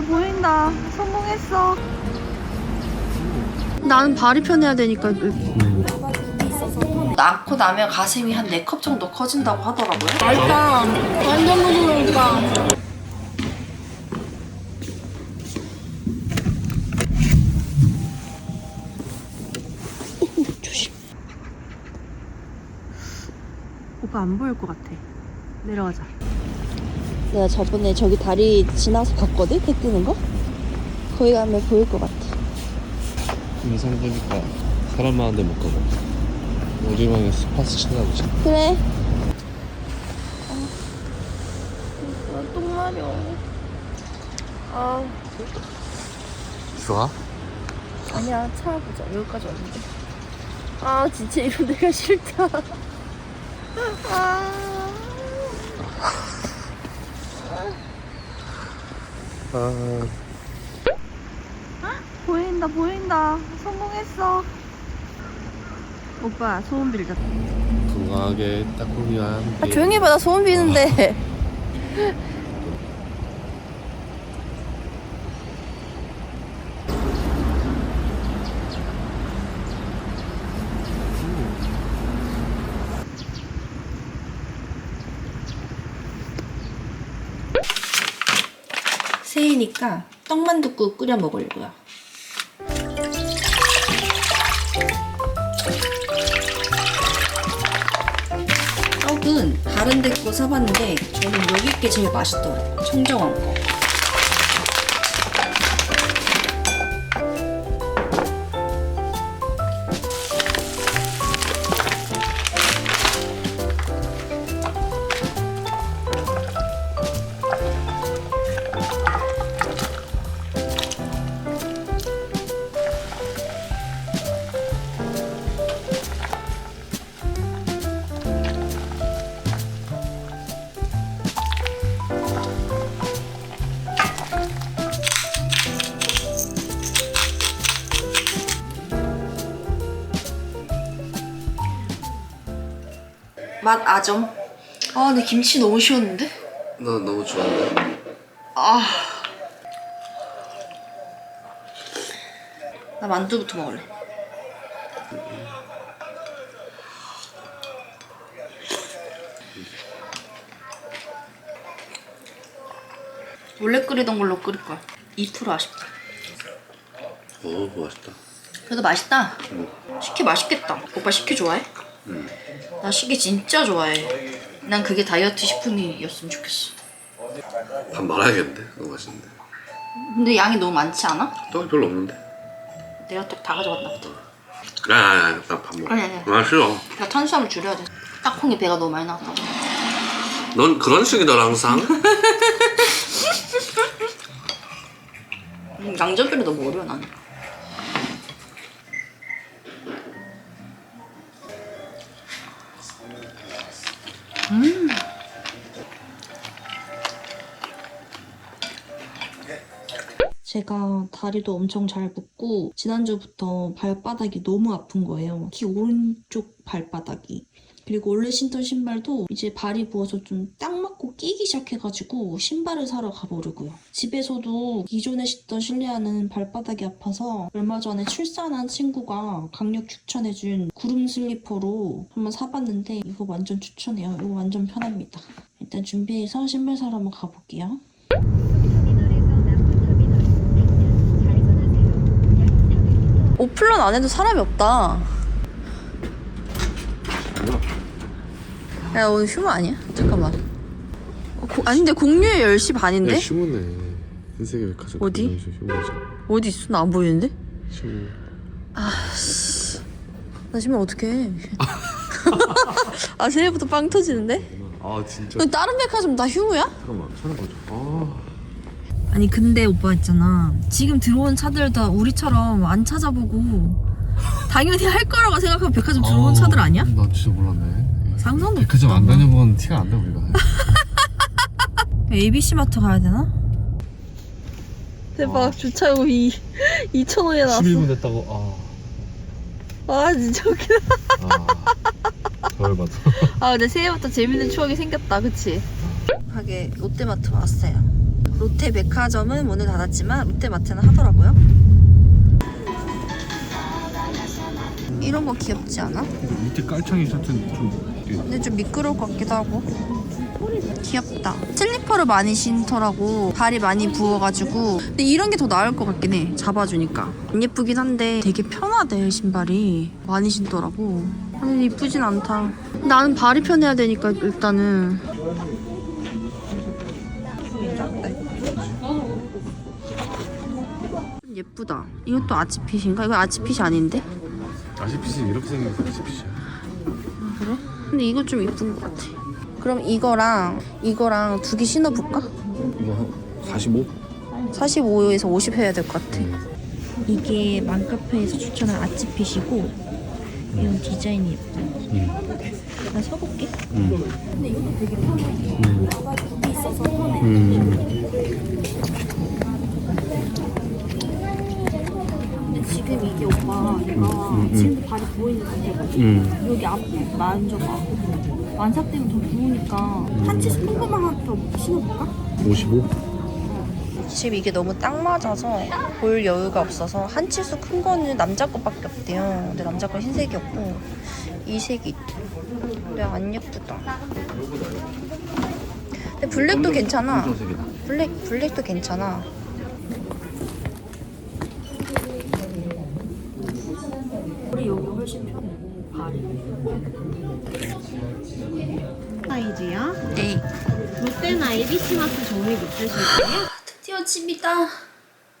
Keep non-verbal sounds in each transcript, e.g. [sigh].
보인다 보인다. 성공했어. 나는 발이 편해야 되니까. 낳고 나면 가슴이 한 4컵 정도 커진다고 하더라고요. 맛있다. 완전 부드러우니까. 오빠 안 보일 것 같아. 내려가자 내가 저번에 저기 다리 지나서 봤거든? 해 뜨는 거? 거기 가면 보일 것 같아 영상 보니까 사람 많은데 못 가봐. 우리방에 스파스 찾아보자. 그래 아, 똥 마려 아 좋아? 아니야 찾아보자 여기까지 왔는데 아 진짜 이런 데가 싫다 [laughs] 아 아, 보인다 보인다. 성공했어. 오빠 소원 빌자 건강하게 함께. 아, 조용히 해봐. 나 소원 비는데 [laughs] 새해니까 떡만둣국 끓여 먹으려고요 떡은 다른 데 거 사봤는데 저는 여기 게 제일 맛있더라고요. 청정원 거. 맛 아점. 아 근데 김치 너무 쉬웠는데? 나 너무 좋아한다. 아. 나 만두부터 먹을래. 원래 끓이던 걸로 끓일 거야. 2% 아쉽다. 오, 맛있다. 그래도 맛있다. 식혜 맛있겠다. 오빠 식혜 좋아해? 나 식혜 진짜 좋아해. 난 그게 다이어트 식품이었으면 좋겠어. 밥 말아야겠는데? 너무 맛있는데. 근데 양이 너무 많지 않아? 떡이 별로 없는데? 내가 또 다 가져갔나 보다. 아, 아, 아, 나밥 먹어. 아니, 아니. 아, 싫어. 나 탄수화물 줄여야 돼. 딱콩이 배가 너무 많이 나왔다고. 넌 그런 식이더라, 항상. 음, 양념들이 너무 어려워 나는. 제가 다리도 엄청 잘 붓고 지난주부터 발바닥이 너무 아픈 거예요. 특히 오른쪽 발바닥이. 그리고 원래 신던 신발도 이제 발이 부어서 좀 딱 맞고 끼기 시작해가지고 신발을 사러 가보려고요. 집에서도 기존에 신던 실내화는 발바닥이 아파서 얼마 전에 출산한 친구가 강력 추천해준 구름 슬리퍼로 한번 사봤는데 이거 완전 추천해요. 이거 완전 편합니다. 일단 준비해서 신발 사러 한번 가볼게요. 오플런 안에도 사람이 없다. 야 오늘 휴무 아니야? 잠깐만. 어, 고- 아닌데 공휴일 10시 반인데? 야, 휴무네. 흰색의 백화점. 어디? 금강시 휴무죠. 어디 있어? 나 안 보이는데? 휴무. 나 지금 어떡해. 아 새해부터 빵 터지는데? 아, 진짜. 너 다른 백화점 다 휴무야? 잠깐만, 찾아보자. 아. 아니 근데 오빠 있잖아 지금 들어온 차들 다 우리처럼 안 찾아보고 당연히 할 거라고 생각하고 백화점 들어온 차들 아니야? 나 진짜 몰랐네. 상상도 백화점 안 못했다. 다녀본 티가 안 나, 우리가. ABC 마트 가야 되나? 대박 주차요금 2,000원이나 나왔어 11분 됐다고, 아. 아 진짜 웃기다 아. 덜 받아. 아 근데 새해부터 재밌는 추억이 생겼다 그치? 하게 롯데마트 왔어요 롯데 백화점은 문을 닫았지만 롯데마트는 하더라고요. 이런 거 귀엽지 않아? 밑에 깔창이 하여튼 좀 근데 좀 미끄러울 것 같기도 하고. 귀엽다. 슬리퍼를 많이 신더라고. 발이 많이 부어가지고. 근데 이런 게 더 나을 것 같긴 해. 잡아주니까. 안 예쁘긴 한데 되게 편하대, 신발이. 많이 신더라고. 아니, 이쁘진 않다. 나는 발이 편해야 되니까 일단은. 예쁘다. 이것도 아치핏인가? 이거 아치핏이 아닌데? 아시피시 이렇게 생겨서 아시피시야 그래? 근데 이거 좀 이쁜 것 같아. 그럼 이거랑 이거랑 두 개 신어볼까? 이거 한 45? 45에서 50 해야 될 것 같아. 이게 맘카페에서 추천한 아치핏이고 이런 디자인이 예뻐. 응. 나 사볼게. 응. 근데 이것도 되게 편해. 나가 굽이 있어서 편해. 음. 근데 지금 이게 오빠 내가 음, 음. 지금도 발이 부어있는 상태거든. 음. 여기 앞 만져봐. 완삭되면 좀 부으니까 하체 큰 것만 하나 더 신어볼까? 55? 지금 이게 너무 딱 맞아서 볼 여유가 없어서 한 치수 큰 거는 남자 것밖에 없대요. 근데 남자 건 흰색이었고 이 색이 있대. 근데 안 예쁘다. 근데 블랙도 괜찮아. 블랙 블랙도 괜찮아. 우리 여기 훨씬 편해. 사이즈요? 네. 롯데나 ABC마트 정리 못하실까요? 드디어 집이다.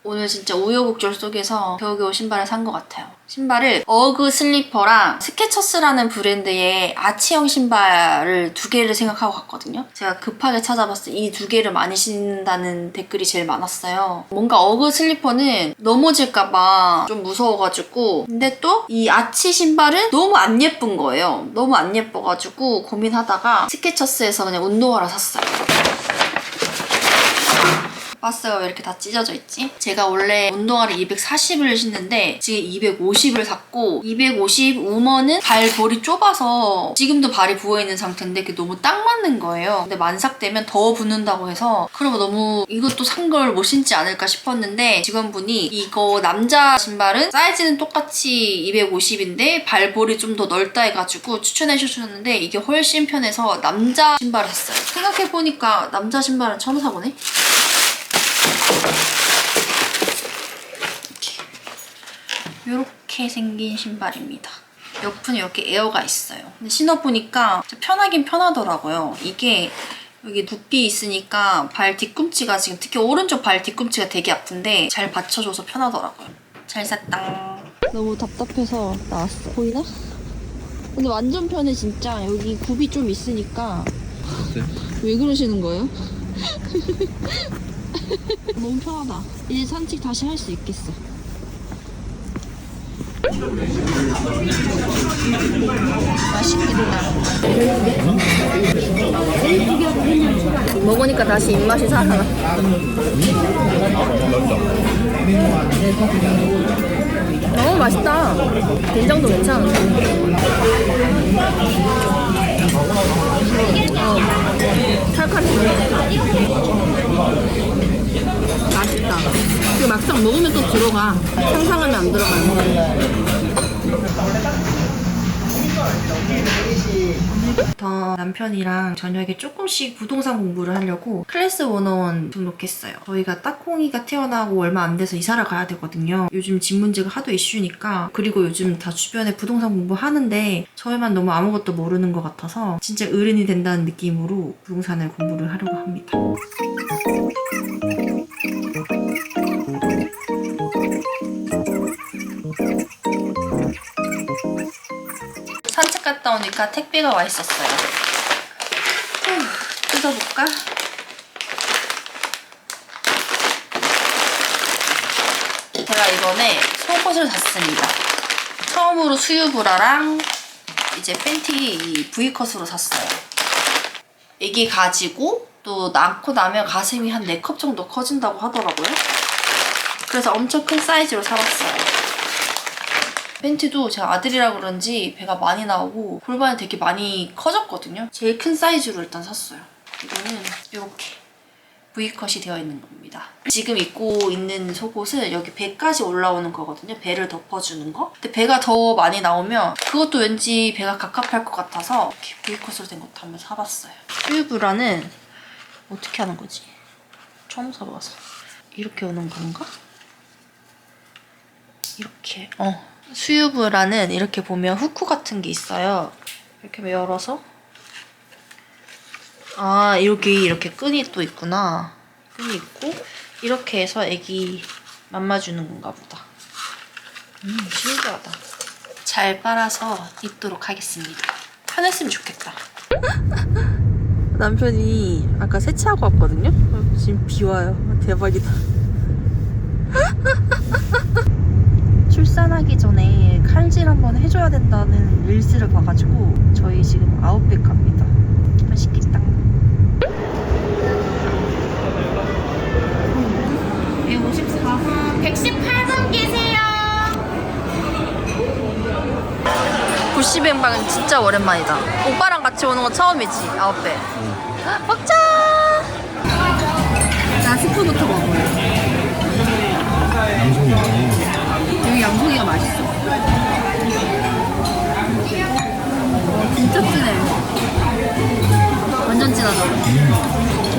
오늘 진짜 우여곡절 속에서 겨우겨우 신발을 산 것 같아요. 신발을 어그 슬리퍼랑 스케쳐스라는 브랜드의 아치형 신발을 두 개를 생각하고 갔거든요. 제가 급하게 찾아봤을 때 이 두 개를 많이 신는다는 댓글이 제일 많았어요. 뭔가 어그 슬리퍼는 넘어질까봐 좀 무서워가지고 근데 또 이 아치 신발은 너무 안 예쁜 거예요. 너무 안 예뻐가지고 고민하다가 스케쳐스에서 그냥 운동화를 샀어요. 바스가 왜 이렇게 다 찢어져 있지? 제가 원래 운동화를 240을 신는데 지금 250을 샀고 250 우먼은 발 볼이 좁아서 지금도 발이 부어있는 상태인데 그게 너무 딱 맞는 거예요. 근데 만삭되면 더 붓는다고 해서 그러면 너무 이것도 산 걸 못 신지 않을까 싶었는데 직원분이 이거 남자 신발은 사이즈는 똑같이 250인데 발볼이 좀 더 넓다 해가지고 추천해 주셨는데 이게 훨씬 편해서 남자 신발을 샀어요. 생각해보니까 남자 신발은 처음 사보네? 이렇게 생긴 신발입니다. 옆은 이렇게 에어가 있어요. 근데 신어보니까 편하긴 편하더라고요. 이게 여기 붓기 있으니까 발 뒤꿈치가 지금 특히 오른쪽 발 뒤꿈치가 되게 아픈데 잘 받쳐줘서 편하더라고요. 잘 샀다. 너무 답답해서 나왔어. 보이나? 근데 완전 편해 진짜. 여기 굽이 좀 있으니까 어때? 왜 그러시는 거예요? [laughs] [laughs] 너무 편하다. 이제 산책 다시 할 수 있겠어. 맛있겠다. 먹으니까 다시 입맛이 살아나. 너무 맛있다. 된장도 괜찮은데. 칼칼해. 맛있다. 그 막상 먹으면 또 들어가. 상상하면 안 들어가는 더 남편이랑 저녁에 조금씩 부동산 공부를 하려고 클래스 101 등록했어요. 저희가 딱콩이가 태어나고 얼마 안 돼서 이사를 가야 되거든요. 요즘 집 문제가 하도 이슈니까 그리고 요즘 다 주변에 부동산 공부하는데 저희만 너무 아무것도 모르는 것 같아서 진짜 어른이 된다는 느낌으로 부동산을 공부를 하려고 합니다. 오니까 택배가 와 있었어요. 후, 뜯어볼까? 제가 이번에 속옷을 샀습니다. 처음으로 수유 브라랑 이제 팬티 이 V컷으로 샀어요. 애기 가지고 또 낳고 나면 가슴이 한 4컵 정도 커진다고 하더라고요. 그래서 엄청 큰 사이즈로 사봤어요. 팬티도 제가 아들이라 그런지 배가 많이 나오고 골반이 되게 많이 커졌거든요. 제일 큰 사이즈로 일단 샀어요. 이거는 이렇게 V컷이 되어 있는 겁니다. 지금 입고 있는 속옷은 여기 배까지 올라오는 거거든요. 배를 덮어주는 거. 근데 배가 더 많이 나오면 그것도 왠지 배가 갑갑할 것 같아서 이렇게 V컷으로 된 것도 한번 사봤어요. 슈브라는 어떻게 하는 거지? 처음 사봐서. 이렇게 오는 건가? 이렇게 어 수유브라는 이렇게 보면 후크 같은 게 있어요. 이렇게 열어서 아 이렇게 이렇게 끈이 또 있구나. 끈이 있고 이렇게 해서 애기 mam마주는 건가 보다. 음 신기하다. 잘 빨아서 입도록 하겠습니다. 편했으면 좋겠다. [laughs] 남편이 아까 세차하고 왔거든요. 지금 비 와요. 대박이다. [laughs] 출산하기 전에 칼질 한번 해줘야 된다는 릴스를 봐가지고 저희 지금 아웃백 갑니다. 맛있겠다. 154번 118번 계세요. 불시뱅방은 진짜 오랜만이다. 오빠랑 같이 오는 건 처음이지, 아웃백. 먹자! 나 스프부터 먹어요. 양송이가 맛있어. 어, 진짜 진해. 완전 진하다.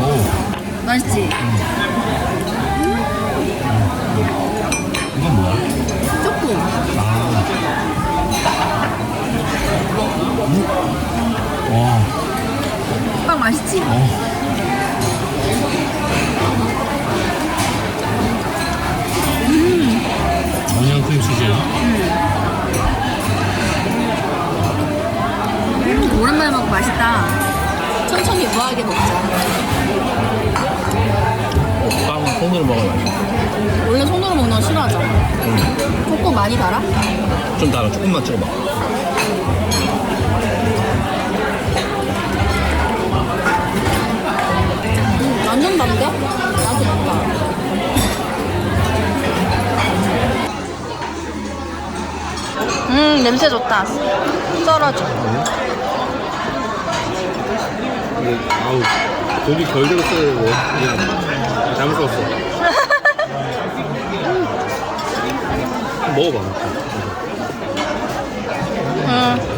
오 맛있지? 이건 뭐야? 조금. 와빵 맛있지? 전 좀 달아 조금만 찍어봐 음, 완전 다른데? 나한테 좋다. 음, 냄새 좋다. 썰어줘. 근데 아우 고기 결대로 써야 되고 이게 잘못 썼어 [laughs] 먹어봐 Uh,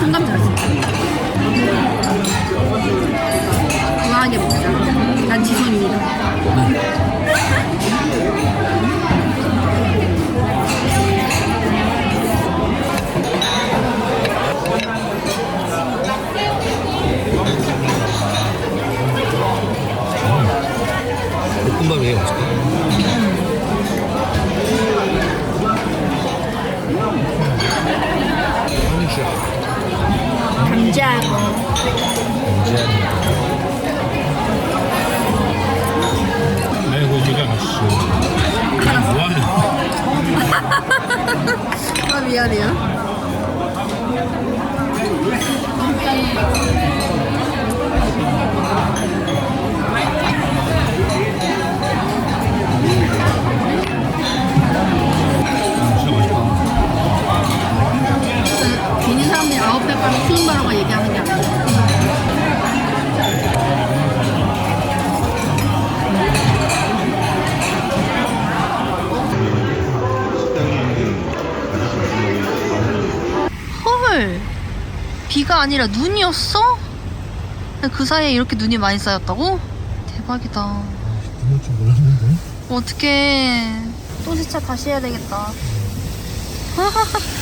알감자야, 그 비가 아니라 눈이었어? 그 사이에 이렇게 눈이 많이 쌓였다고? 대박이다. 눈올 줄 몰랐는데? 어떡해. 또 세차 다시 해야 되겠다. [laughs]